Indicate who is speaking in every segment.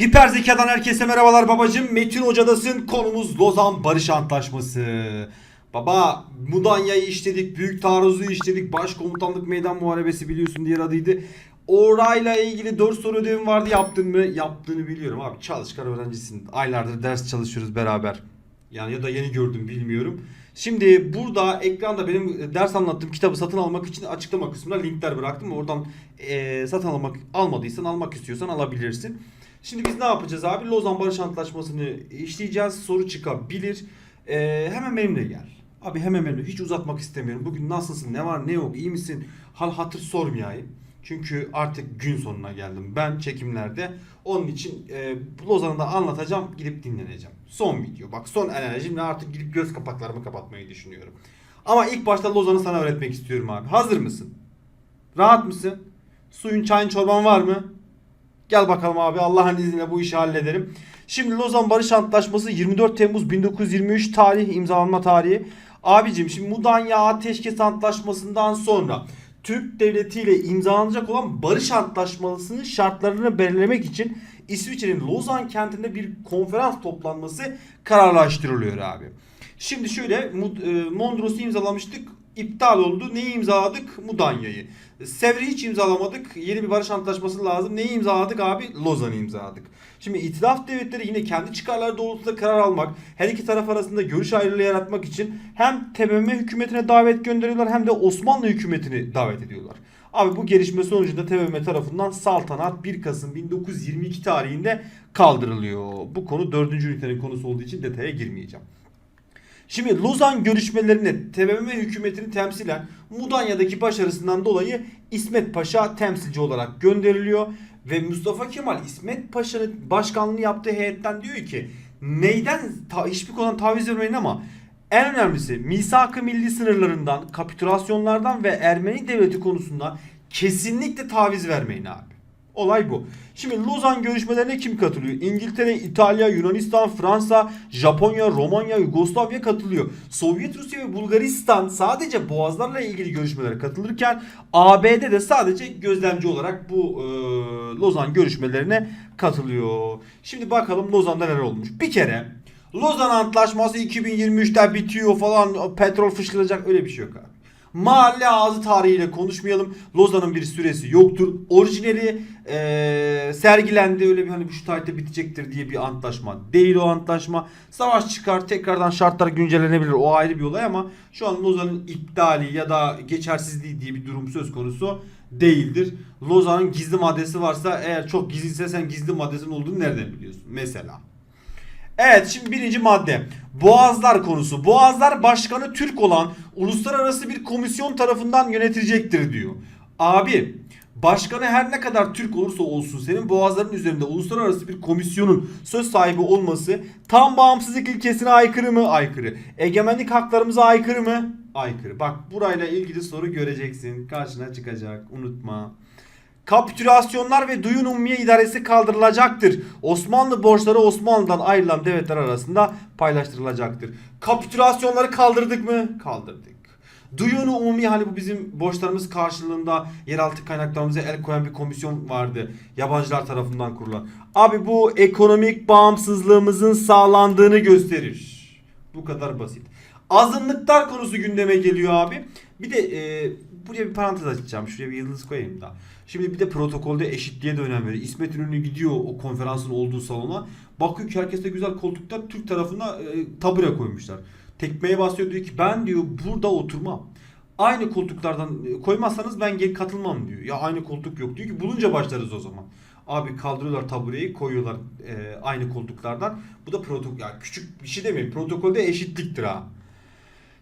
Speaker 1: Hiper zekadan herkese merhabalar babacım. Metin Hoca'dasın. Konumuz Lozan Barış Antlaşması. Baba Mudanya'yı işledik, Büyük Taarruz'u işledik, Başkomutanlık Meydan Muharebesi biliyorsun diğer adıydı. Orayla ilgili 4 soru ödevim vardı yaptın mı? Yaptığını biliyorum abi. Çalışkan öğrencisin. Aylardır ders çalışıyoruz beraber. Yani ya da yeni gördüm bilmiyorum. Şimdi burada ekranda benim ders anlattığım kitabı satın almak için açıklama kısmına linkler bıraktım. Oradan eee, satın almak almadıysan almak istiyorsan alabilirsin. Şimdi biz ne yapacağız abi? Lozan Barış Antlaşması'nı işleyeceğiz. Soru çıkabilir. Eee, hemen benimle gel. Abi hemen benimle. Hiç uzatmak istemiyorum. Bugün nasılsın? Ne var ne yok? iyi misin? Hal hatır sormayayım. Çünkü artık gün sonuna geldim. Ben çekimlerde. Onun için e, Lozan'ı da anlatacağım. Gidip dinleneceğim. Son video. Bak son enerjimle artık gidip göz kapaklarımı kapatmayı düşünüyorum. Ama ilk başta Lozan'ı sana öğretmek istiyorum abi. Hazır mısın? Rahat mısın? Suyun çayın çorban var mı? Gel bakalım abi Allah'ın izniyle bu işi hallederim. Şimdi Lozan Barış Antlaşması 24 Temmuz 1923 tarih imzalanma tarihi. Abicim şimdi Mudanya Ateşkes Antlaşması'ndan sonra Türk Devleti ile imzalanacak olan Barış Antlaşması'nın şartlarını belirlemek için İsviçre'nin Lozan kentinde bir konferans toplanması kararlaştırılıyor abi. Şimdi şöyle e, Mondros'u imzalamıştık. İptal oldu. Neyi imzaladık? Mudanya'yı. Sevr'i hiç imzalamadık. Yeni bir barış antlaşması lazım. Neyi imzaladık abi? Lozan'ı imzaladık. Şimdi itilaf devletleri yine kendi çıkarları doğrultusunda karar almak, her iki taraf arasında görüş ayrılığı yaratmak için hem TBMM hükümetine davet gönderiyorlar hem de Osmanlı hükümetini davet ediyorlar. Abi bu gelişme sonucunda TBMM tarafından saltanat 1 Kasım 1922 tarihinde kaldırılıyor. Bu konu 4. ünitenin konusu olduğu için detaya girmeyeceğim. Şimdi Lozan görüşmelerinde TBMM hükümetini temsilen Mudanya'daki başarısından dolayı İsmet Paşa temsilci olarak gönderiliyor. Ve Mustafa Kemal İsmet Paşa'nın başkanlığı yaptığı heyetten diyor ki neyden hiçbir konudan taviz vermeyin ama en önemlisi misak-ı milli sınırlarından, kapitülasyonlardan ve Ermeni devleti konusunda kesinlikle taviz vermeyin abi. Olay bu. Şimdi Lozan görüşmelerine kim katılıyor? İngiltere, İtalya, Yunanistan, Fransa, Japonya, Romanya, Yugoslavya katılıyor. Sovyet Rusya ve Bulgaristan sadece boğazlarla ilgili görüşmelere katılırken ABD de sadece gözlemci olarak bu e, Lozan görüşmelerine katılıyor. Şimdi bakalım Lozan'da neler olmuş. Bir kere Lozan Antlaşması 2023'te bitiyor falan petrol fışkıracak öyle bir şey yok abi. Mahalle ağzı tarihiyle konuşmayalım. Lozan'ın bir süresi yoktur. Orijinali eee, sergilendi. Öyle bir hani şu tarihte bitecektir diye bir antlaşma. Değil o antlaşma. Savaş çıkar. Tekrardan şartlar güncellenebilir. O ayrı bir olay ama şu an Lozan'ın iptali ya da geçersizliği diye bir durum söz konusu değildir. Lozan'ın gizli maddesi varsa eğer çok gizliyse sen gizli maddesinin olduğunu nereden biliyorsun? Mesela. Evet şimdi birinci madde. Boğazlar konusu. Boğazlar başkanı Türk olan uluslararası bir komisyon tarafından yönetilecektir diyor. Abi başkanı her ne kadar Türk olursa olsun senin boğazların üzerinde uluslararası bir komisyonun söz sahibi olması tam bağımsızlık ilkesine aykırı mı? Aykırı. Egemenlik haklarımıza aykırı mı? Aykırı. Bak burayla ilgili soru göreceksin. Karşına çıkacak. Unutma. Kapitülasyonlar ve duyun ummiye idaresi kaldırılacaktır. Osmanlı borçları Osmanlı'dan ayrılan devletler arasında paylaştırılacaktır. Kapitülasyonları kaldırdık mı? Kaldırdık. Duyunu umumi hani bu bizim borçlarımız karşılığında yeraltı kaynaklarımıza el koyan bir komisyon vardı. Yabancılar tarafından kurulan. Abi bu ekonomik bağımsızlığımızın sağlandığını gösterir. Bu kadar basit. Azınlıklar konusu gündeme geliyor abi. Bir de e, buraya bir parantez açacağım. Şuraya bir yıldız koyayım da. Şimdi bir de protokolde eşitliğe de önem veriyor. İsmet İnönü gidiyor o konferansın olduğu salona. Bakıyor ki herkeste güzel koltuklar Türk tarafına e, tabure koymuşlar. Tekmeye basıyor diyor ki ben diyor burada oturmam. Aynı koltuklardan e, koymazsanız ben geri katılmam diyor. Ya aynı koltuk yok diyor ki bulunca başlarız o zaman. Abi kaldırıyorlar tabureyi koyuyorlar e, aynı koltuklardan. Bu da protokol ya küçük bir şey demeyin. Protokolde eşitliktir ha.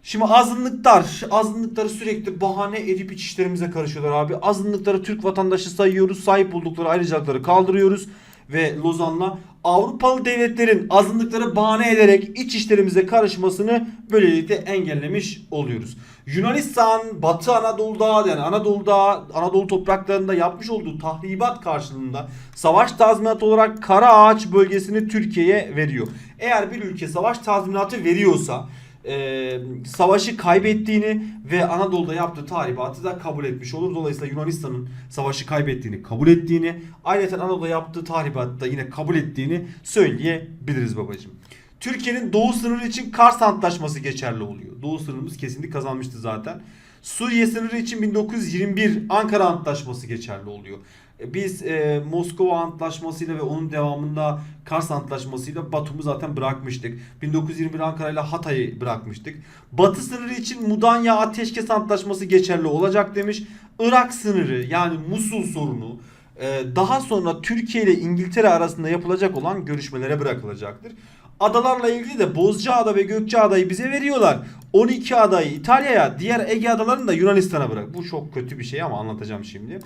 Speaker 1: Şimdi azınlıklar, azınlıkları sürekli bahane edip iç işlerimize karışıyorlar abi. Azınlıkları Türk vatandaşı sayıyoruz, sahip oldukları ayrıcalıkları kaldırıyoruz ve Lozan'la Avrupalı devletlerin azınlıkları bahane ederek iç işlerimize karışmasını böylelikle engellemiş oluyoruz. Yunanistan Batı Anadolu'da yani Anadolu'da Anadolu topraklarında yapmış olduğu tahribat karşılığında savaş tazminatı olarak Kara Ağaç bölgesini Türkiye'ye veriyor. Eğer bir ülke savaş tazminatı veriyorsa e, savaşı kaybettiğini ve Anadolu'da yaptığı tahribatı da kabul etmiş olur. Dolayısıyla Yunanistan'ın savaşı kaybettiğini kabul ettiğini, ayrıca Anadolu'da yaptığı tahribatı da yine kabul ettiğini söyleyebiliriz babacığım. Türkiye'nin doğu sınırı için Kars Antlaşması geçerli oluyor. Doğu sınırımız kesinlikle kazanmıştı zaten. Suriye sınırı için 1921 Ankara Antlaşması geçerli oluyor. Biz e, Moskova Antlaşması'yla ve onun devamında Kars Antlaşması'yla Batum'u zaten bırakmıştık. 1921 Ankara ile Hatay'ı bırakmıştık. Batı sınırı için Mudanya Ateşkes Antlaşması geçerli olacak demiş. Irak sınırı yani Musul sorunu e, daha sonra Türkiye ile İngiltere arasında yapılacak olan görüşmelere bırakılacaktır. Adalarla ilgili de Bozcaada ve Gökçeada'yı bize veriyorlar. 12 adayı İtalya'ya, diğer Ege adalarını da Yunanistan'a bırak. Bu çok kötü bir şey ama anlatacağım şimdi.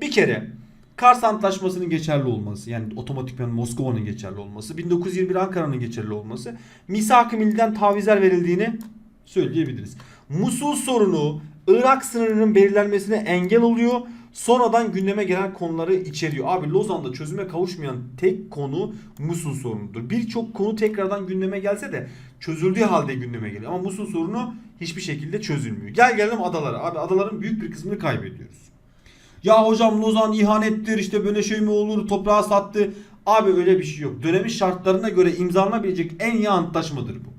Speaker 1: Bir kere Kars Antlaşması'nın geçerli olması yani otomatikman Moskova'nın geçerli olması, 1921 Ankara'nın geçerli olması, misak-ı milliden tavizler verildiğini söyleyebiliriz. Musul sorunu Irak sınırının belirlenmesine engel oluyor. Sonradan gündeme gelen konuları içeriyor. Abi Lozan'da çözüme kavuşmayan tek konu Musul sorunudur. Birçok konu tekrardan gündeme gelse de çözüldüğü halde gündeme geliyor. Ama Musul sorunu hiçbir şekilde çözülmüyor. Gel gelelim adalara. Abi adaların büyük bir kısmını kaybediyoruz. Ya hocam Lozan ihanettir işte böyle şey mi olur toprağı sattı. Abi öyle bir şey yok. Dönemin şartlarına göre imzalanabilecek en iyi antlaşmadır bu.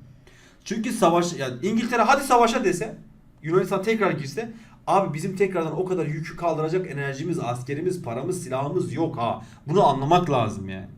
Speaker 1: Çünkü savaş yani İngiltere hadi savaşa dese Yunanistan tekrar girse abi bizim tekrardan o kadar yükü kaldıracak enerjimiz, askerimiz, paramız, silahımız yok ha. Bunu anlamak lazım yani.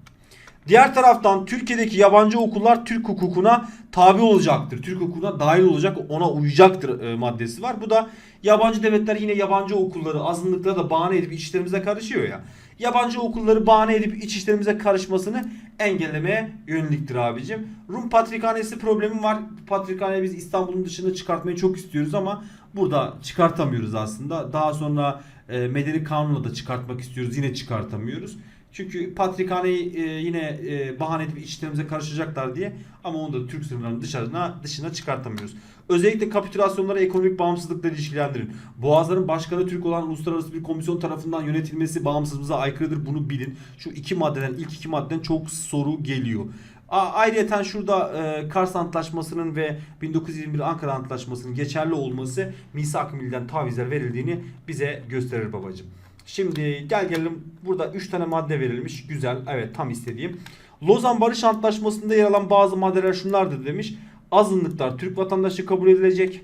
Speaker 1: Diğer taraftan Türkiye'deki yabancı okullar Türk hukukuna tabi olacaktır. Türk hukukuna dahil olacak, ona uyacaktır e, maddesi var. Bu da yabancı devletler yine yabancı okulları azınlıklara da bahane edip iç işlerimize karışıyor ya. Yabancı okulları bahane edip iç işlerimize karışmasını engellemeye yöneliktir abicim. Rum Patrikhanesi problemi var. Patrikhaneyi biz İstanbul'un dışına çıkartmayı çok istiyoruz ama burada çıkartamıyoruz aslında. Daha sonra e, medeni kanunla da çıkartmak istiyoruz. Yine çıkartamıyoruz. Çünkü Patrikhaneyi e, yine e, bahane edip içlerimize karışacaklar diye ama onu da Türk sınırlarının dışarına dışına çıkartamıyoruz. Özellikle kapitülasyonlara ekonomik bağımsızlıkla ilişkilendirin. Boğazların başkanı Türk olan uluslararası bir komisyon tarafından yönetilmesi bağımsızlığımıza aykırıdır. Bunu bilin. Şu iki maddeden ilk iki maddeden çok soru geliyor. Ayrıca şurada e, Kars Antlaşması'nın ve 1921 Ankara Antlaşması'nın geçerli olması misak-ı milliden tavizler verildiğini bize gösterir babacığım. Şimdi gel gelelim burada 3 tane madde verilmiş. Güzel. Evet tam istediğim. Lozan Barış Antlaşması'nda yer alan bazı maddeler şunlardır demiş. Azınlıklar Türk vatandaşı kabul edilecek.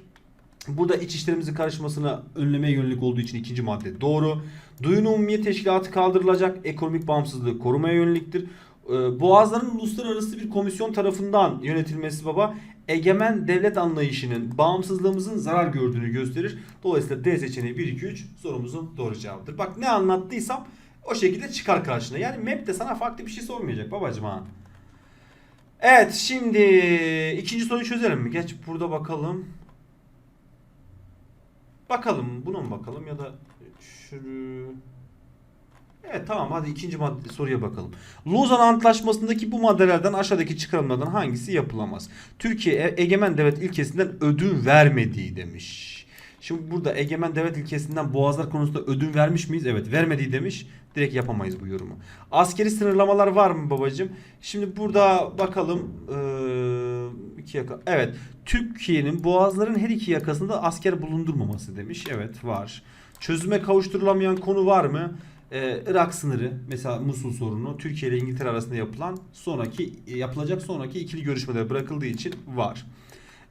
Speaker 1: Burada iç işlerimizi karışmasına önlemeye yönelik olduğu için ikinci madde doğru. Duyun Umumiye Teşkilatı kaldırılacak. Ekonomik bağımsızlığı korumaya yöneliktir. Ee, Boğazların uluslararası bir komisyon tarafından yönetilmesi baba egemen devlet anlayışının bağımsızlığımızın zarar gördüğünü gösterir. Dolayısıyla D seçeneği 1 2 3 sorumuzun doğru cevabıdır. Bak ne anlattıysam o şekilde çıkar karşına. Yani map de sana farklı bir şey sormayacak babacım ha. Evet şimdi ikinci soruyu çözelim mi? Geç burada bakalım. Bakalım buna bakalım ya da şu Evet tamam hadi ikinci madde, soruya bakalım. Lozan Antlaşması'ndaki bu maddelerden aşağıdaki çıkarımlardan hangisi yapılamaz? Türkiye e- egemen devlet ilkesinden ödün vermediği demiş. Şimdi burada egemen devlet ilkesinden boğazlar konusunda ödün vermiş miyiz? Evet vermediği demiş. Direkt yapamayız bu yorumu. Askeri sınırlamalar var mı babacığım? Şimdi burada bakalım. Ee, iki yaka. Evet. Türkiye'nin boğazların her iki yakasında asker bulundurmaması demiş. Evet var. Çözüme kavuşturulamayan konu var mı? Ee, Irak sınırı mesela Musul sorunu Türkiye ile İngiltere arasında yapılan sonraki yapılacak sonraki ikili görüşmelere bırakıldığı için var.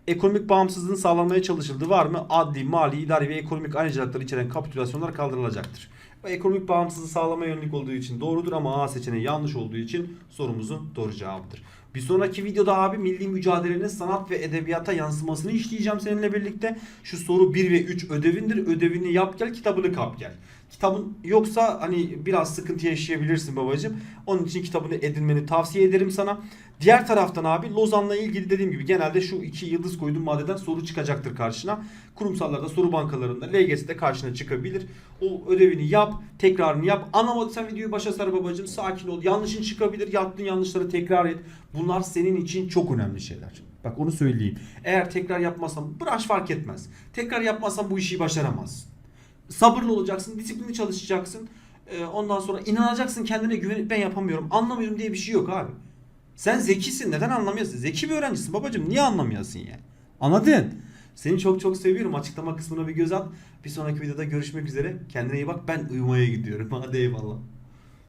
Speaker 1: Ekonomik bağımsızlığın sağlanmaya çalışıldığı var mı? Adli, mali, idari ve ekonomik ayrıcalıkları içeren kapitülasyonlar kaldırılacaktır. Ekonomik bağımsızlığı sağlamaya yönelik olduğu için doğrudur ama A seçeneği yanlış olduğu için sorumuzun doğru cevabıdır. Bir sonraki videoda abi milli mücadelenin sanat ve edebiyata yansımasını işleyeceğim seninle birlikte. Şu soru 1 ve 3 ödevindir. Ödevini yap gel kitabını kap gel. Kitabın yoksa hani biraz sıkıntı yaşayabilirsin babacığım. Onun için kitabını edinmeni tavsiye ederim sana. Diğer taraftan abi Lozan'la ilgili dediğim gibi genelde şu iki yıldız koyduğum maddeden soru çıkacaktır karşına. Kurumsallarda soru bankalarında LGS'de karşına çıkabilir. O ödevini yap, tekrarını yap. Anlamadıysan videoyu başa sar babacığım. Sakin ol. Yanlışın çıkabilir. Yaptığın yanlışları tekrar et. Bunlar senin için çok önemli şeyler. Bak onu söyleyeyim. Eğer tekrar yapmazsan branş fark etmez. Tekrar yapmazsan bu işi başaramazsın sabırlı olacaksın, disiplinli çalışacaksın. Ee, ondan sonra inanacaksın kendine güvenip ben yapamıyorum, anlamıyorum diye bir şey yok abi. Sen zekisin, neden anlamıyorsun? Zeki bir öğrencisin babacığım, niye anlamıyorsun yani? Anladın? Seni çok çok seviyorum. Açıklama kısmına bir göz at. Bir sonraki videoda görüşmek üzere. Kendine iyi bak. Ben uyumaya gidiyorum. Hadi eyvallah.